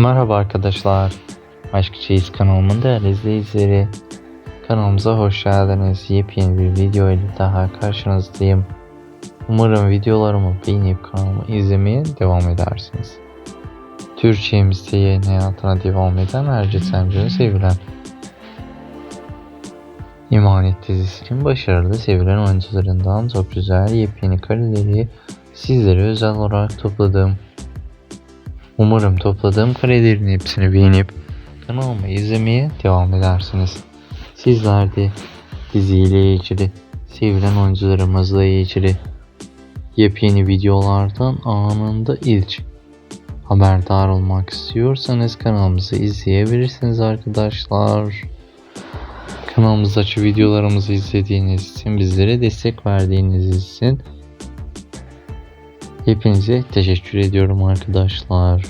Merhaba arkadaşlar. Aşk Çeyiz kanalımın değerli izleyicileri. Kanalımıza hoş geldiniz. Yepyeni bir video ile daha karşınızdayım. Umarım videolarımı beğenip kanalımı izlemeye devam edersiniz. Türkçemizde yayın hayatına devam eden Ercet Sencer'in sevilen İmanet dizisinin başarılı sevilen oyuncularından çok güzel yepyeni kareleri sizlere özel olarak topladım. Umarım topladığım karelerin hepsini beğenip kanalımı izlemeye devam edersiniz. Sizler de diziyle ilgili, sevilen oyuncularımızla ilgili yepyeni videolardan anında ilk haberdar olmak istiyorsanız kanalımızı izleyebilirsiniz arkadaşlar. Kanalımızdaki videolarımızı izlediğiniz için, bizlere destek verdiğiniz için hepinize teşekkür ediyorum arkadaşlar.